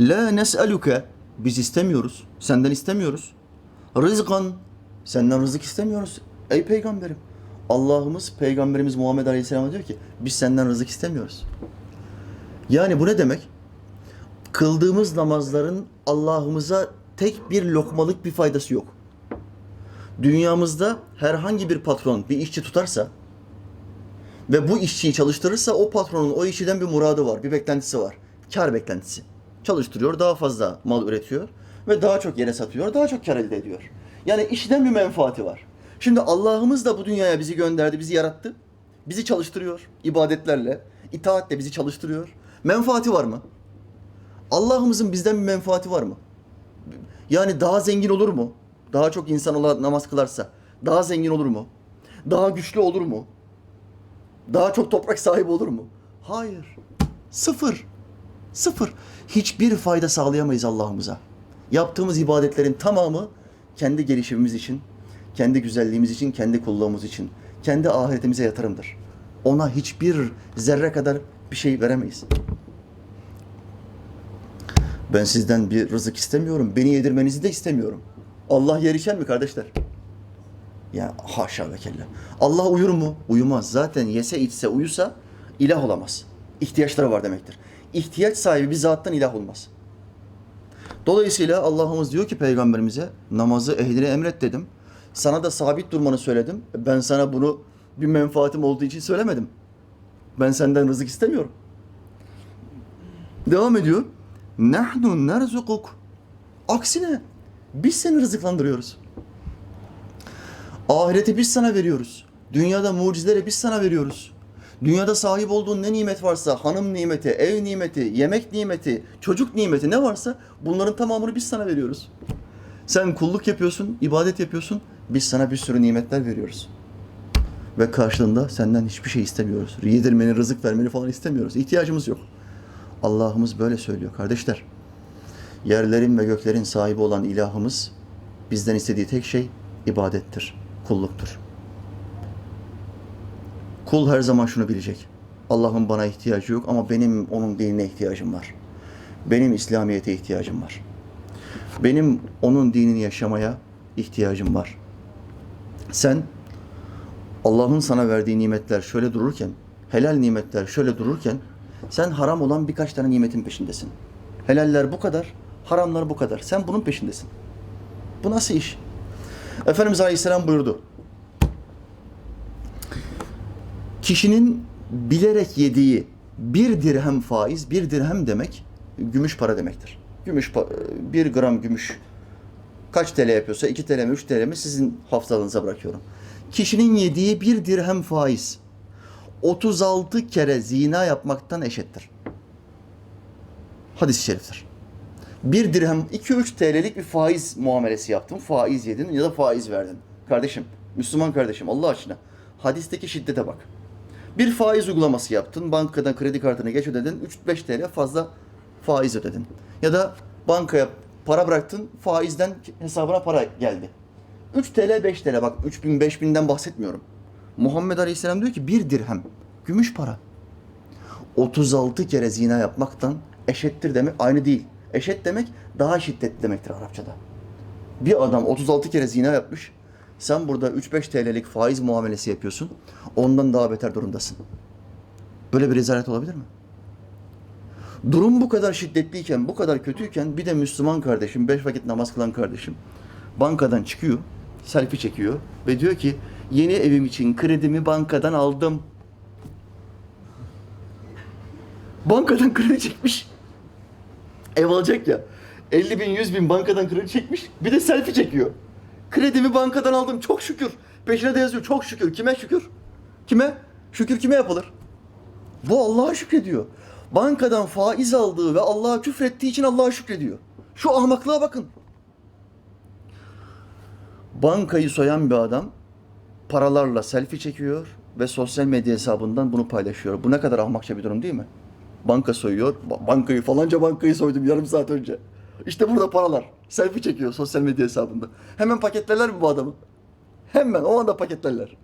La nes'eluke biz istemiyoruz. Senden istemiyoruz. Rızkan senden rızık istemiyoruz. Ey peygamberim. Allah'ımız peygamberimiz Muhammed Aleyhisselam'a diyor ki biz senden rızık istemiyoruz. Yani bu ne demek? Kıldığımız namazların Allah'ımıza tek bir lokmalık bir faydası yok. Dünyamızda herhangi bir patron bir işçi tutarsa ve bu işçiyi çalıştırırsa o patronun o işçiden bir muradı var, bir beklentisi var. Kar beklentisi. Çalıştırıyor, daha fazla mal üretiyor ve daha çok yere satıyor, daha çok kar elde ediyor. Yani işten bir menfaati var. Şimdi Allah'ımız da bu dünyaya bizi gönderdi, bizi yarattı. Bizi çalıştırıyor ibadetlerle, itaatle bizi çalıştırıyor. Menfaati var mı? Allah'ımızın bizden bir menfaati var mı? Yani daha zengin olur mu? Daha çok insan ola namaz kılarsa daha zengin olur mu? Daha güçlü olur mu? Daha çok toprak sahibi olur mu? Hayır. Sıfır. Sıfır. Hiçbir fayda sağlayamayız Allah'ımıza. Yaptığımız ibadetlerin tamamı kendi gelişimimiz için, kendi güzelliğimiz için, kendi kulluğumuz için, kendi ahiretimize yatırımdır. Ona hiçbir zerre kadar bir şey veremeyiz. Ben sizden bir rızık istemiyorum. Beni yedirmenizi de istemiyorum. Allah yer içer mi kardeşler? Ya haşa ve kella. Allah uyur mu? Uyumaz. Zaten yese içse uyusa ilah olamaz. İhtiyaçları var demektir. İhtiyaç sahibi bir zattan ilah olmaz. Dolayısıyla Allah'ımız diyor ki peygamberimize namazı ehline emret dedim. Sana da sabit durmanı söyledim. Ben sana bunu bir menfaatim olduğu için söylemedim. Ben senden rızık istemiyorum. Devam ediyor. Nahnu nerzukuk. Aksine biz seni rızıklandırıyoruz. Ahireti biz sana veriyoruz. Dünyada mucizeleri biz sana veriyoruz. Dünyada sahip olduğun ne nimet varsa, hanım nimeti, ev nimeti, yemek nimeti, çocuk nimeti ne varsa bunların tamamını biz sana veriyoruz. Sen kulluk yapıyorsun, ibadet yapıyorsun. Biz sana bir sürü nimetler veriyoruz. Ve karşılığında senden hiçbir şey istemiyoruz. Yedirmeni, rızık vermeni falan istemiyoruz. İhtiyacımız yok. Allah'ımız böyle söylüyor kardeşler. Yerlerin ve göklerin sahibi olan ilahımız bizden istediği tek şey ibadettir, kulluktur. Kul her zaman şunu bilecek. Allah'ın bana ihtiyacı yok ama benim onun dinine ihtiyacım var. Benim İslamiyet'e ihtiyacım var. Benim onun dinini yaşamaya ihtiyacım var. Sen Allah'ın sana verdiği nimetler şöyle dururken, helal nimetler şöyle dururken sen haram olan birkaç tane nimetin peşindesin. Helaller bu kadar, haramlar bu kadar. Sen bunun peşindesin. Bu nasıl iş? Efendimiz Aleyhisselam buyurdu. Kişinin bilerek yediği bir dirhem faiz, bir dirhem demek gümüş para demektir. Gümüş, bir gram gümüş kaç TL yapıyorsa 2 TL mi 3 TL mi sizin hafızanıza bırakıyorum. Kişinin yediği bir dirhem faiz 36 kere zina yapmaktan eşittir. Hadis-i şeriftir. Bir dirhem 2-3 TL'lik bir faiz muamelesi yaptın. Faiz yedin ya da faiz verdin. Kardeşim, Müslüman kardeşim Allah aşkına hadisteki şiddete bak. Bir faiz uygulaması yaptın. Bankadan kredi kartını geç ödedin. 3-5 TL fazla faiz ödedin. Ya da bankaya para bıraktın. Faizden hesabına para geldi. 3 TL 5 TL bak 3000 5000'den bahsetmiyorum. Muhammed Aleyhisselam diyor ki bir dirhem gümüş para. 36 kere zina yapmaktan eşittir demek aynı değil. Eşit demek daha şiddetli demektir Arapçada. Bir adam 36 kere zina yapmış. Sen burada 3-5 TL'lik faiz muamelesi yapıyorsun. Ondan daha beter durumdasın. Böyle bir rezalet olabilir mi? Durum bu kadar şiddetliyken, bu kadar kötüyken bir de Müslüman kardeşim, beş vakit namaz kılan kardeşim bankadan çıkıyor, selfie çekiyor ve diyor ki yeni evim için kredimi bankadan aldım. Bankadan kredi çekmiş. Ev alacak ya. 50 bin, 100 bin bankadan kredi çekmiş. Bir de selfie çekiyor. Kredimi bankadan aldım çok şükür. Peşine de yazıyor çok şükür. Kime şükür? Kime? Şükür kime yapılır? Bu Allah'a şükrediyor. Bankadan faiz aldığı ve Allah'a küfrettiği için Allah'a şükrediyor. Şu ahmaklığa bakın. Bankayı soyan bir adam paralarla selfie çekiyor ve sosyal medya hesabından bunu paylaşıyor. Bu ne kadar ahmakça bir durum değil mi? Banka soyuyor. Ba- Bankayı falanca bankayı soydum yarım saat önce. İşte burada paralar. Selfie çekiyor sosyal medya hesabında. Hemen paketlerler mi bu adamı? Hemen o anda paketlerler.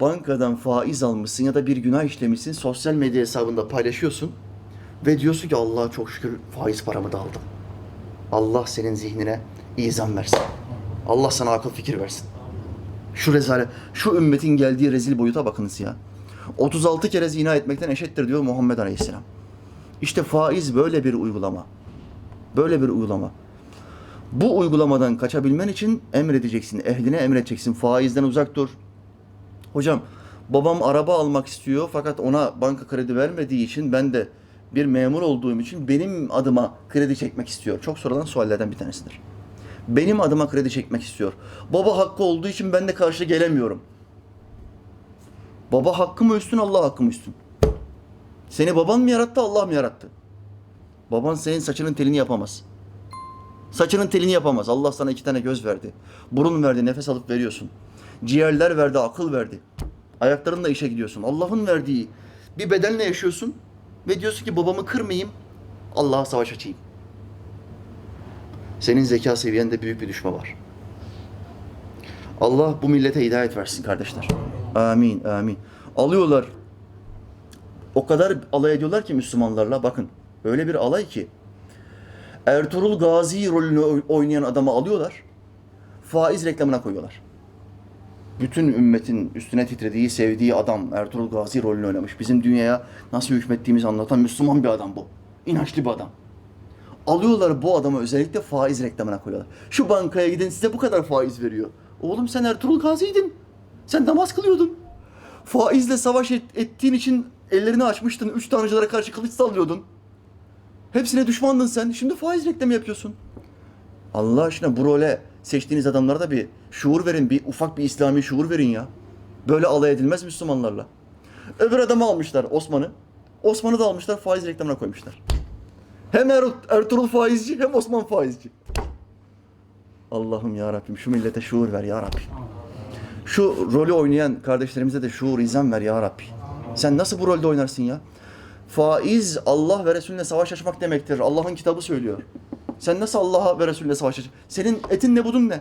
Bankadan faiz almışsın ya da bir günah işlemişsin sosyal medya hesabında paylaşıyorsun. Ve diyorsun ki Allah'a çok şükür faiz paramı da aldım. Allah senin zihnine izan versin. Allah sana akıl fikir versin. Şu rezalet, şu ümmetin geldiği rezil boyuta bakınız ya. 36 kere zina etmekten eşittir diyor Muhammed Aleyhisselam. İşte faiz böyle bir uygulama. Böyle bir uygulama. Bu uygulamadan kaçabilmen için emredeceksin, ehline emredeceksin. Faizden uzak dur. Hocam babam araba almak istiyor fakat ona banka kredi vermediği için ben de bir memur olduğum için benim adıma kredi çekmek istiyor. Çok sorulan suallerden bir tanesidir. Benim adıma kredi çekmek istiyor. Baba hakkı olduğu için ben de karşı gelemiyorum. Baba hakkı mı üstün, Allah hakkı mı üstün? Seni baban mı yarattı, Allah mı yarattı? Baban senin saçının telini yapamaz. Saçının telini yapamaz. Allah sana iki tane göz verdi. Burun verdi, nefes alıp veriyorsun. Ciğerler verdi, akıl verdi. Ayaklarınla işe gidiyorsun. Allah'ın verdiği bir bedenle yaşıyorsun. Ve diyorsun ki babamı kırmayayım, Allah'a savaş açayım. Senin zeka seviyende büyük bir düşme var. Allah bu millete hidayet versin kardeşler. Amin, amin. Alıyorlar. O kadar alay ediyorlar ki Müslümanlarla. Bakın öyle bir alay ki. Ertuğrul Gazi rolünü oy- oynayan adamı alıyorlar. Faiz reklamına koyuyorlar. Bütün ümmetin üstüne titrediği, sevdiği adam Ertuğrul Gazi rolünü oynamış. Bizim dünyaya nasıl hükmettiğimizi anlatan Müslüman bir adam bu. İnançlı bir adam. Alıyorlar bu adamı özellikle faiz reklamına koyuyorlar. Şu bankaya gidin size bu kadar faiz veriyor. Oğlum sen Ertuğrul Gazi'ydin. Sen namaz kılıyordun. Faizle savaş et- ettiğin için ellerini açmıştın. Üç tanrıcılara karşı kılıç sallıyordun. Hepsine düşmandın sen. Şimdi faiz reklamı yapıyorsun. Allah aşkına bu role seçtiğiniz adamlara da bir şuur verin. Bir ufak bir İslami şuur verin ya. Böyle alay edilmez Müslümanlarla. Öbür adamı almışlar Osman'ı. Osman'ı da almışlar faiz reklamına koymuşlar. Hem er Ertuğrul faizci hem Osman faizci. Allah'ım ya Rabbim şu millete şuur ver ya Rabbi. Şu rolü oynayan kardeşlerimize de şuur, izan ver ya Rabbi. Sen nasıl bu rolde oynarsın ya? Faiz Allah ve Resulüne savaş açmak demektir. Allah'ın kitabı söylüyor. Sen nasıl Allah'a ve Resulüne savaş açacaksın? Senin etin ne budun ne?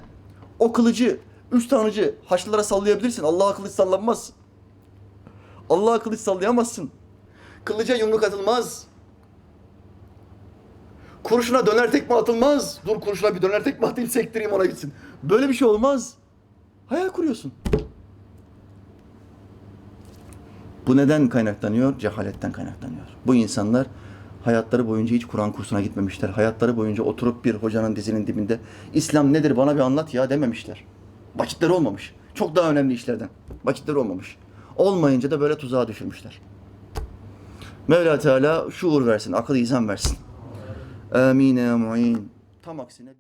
O kılıcı, üç tanrıcı haçlılara sallayabilirsin. Allah'a kılıç sallanmaz. Allah'a kılıç sallayamazsın. Kılıca yumruk atılmaz. Kurşuna döner tekme atılmaz. Dur kurşuna bir döner tekme atayım sektireyim ona gitsin. Böyle bir şey olmaz. Hayal kuruyorsun. Bu neden kaynaklanıyor? Cehaletten kaynaklanıyor. Bu insanlar hayatları boyunca hiç Kur'an kursuna gitmemişler. Hayatları boyunca oturup bir hocanın dizinin dibinde İslam nedir bana bir anlat ya dememişler. Vakitleri olmamış. Çok daha önemli işlerden. Vakitleri olmamış. Olmayınca da böyle tuzağa düşürmüşler. Mevla Teala şuur versin, akıl izan versin. Amin ya mu'in. Tam aksine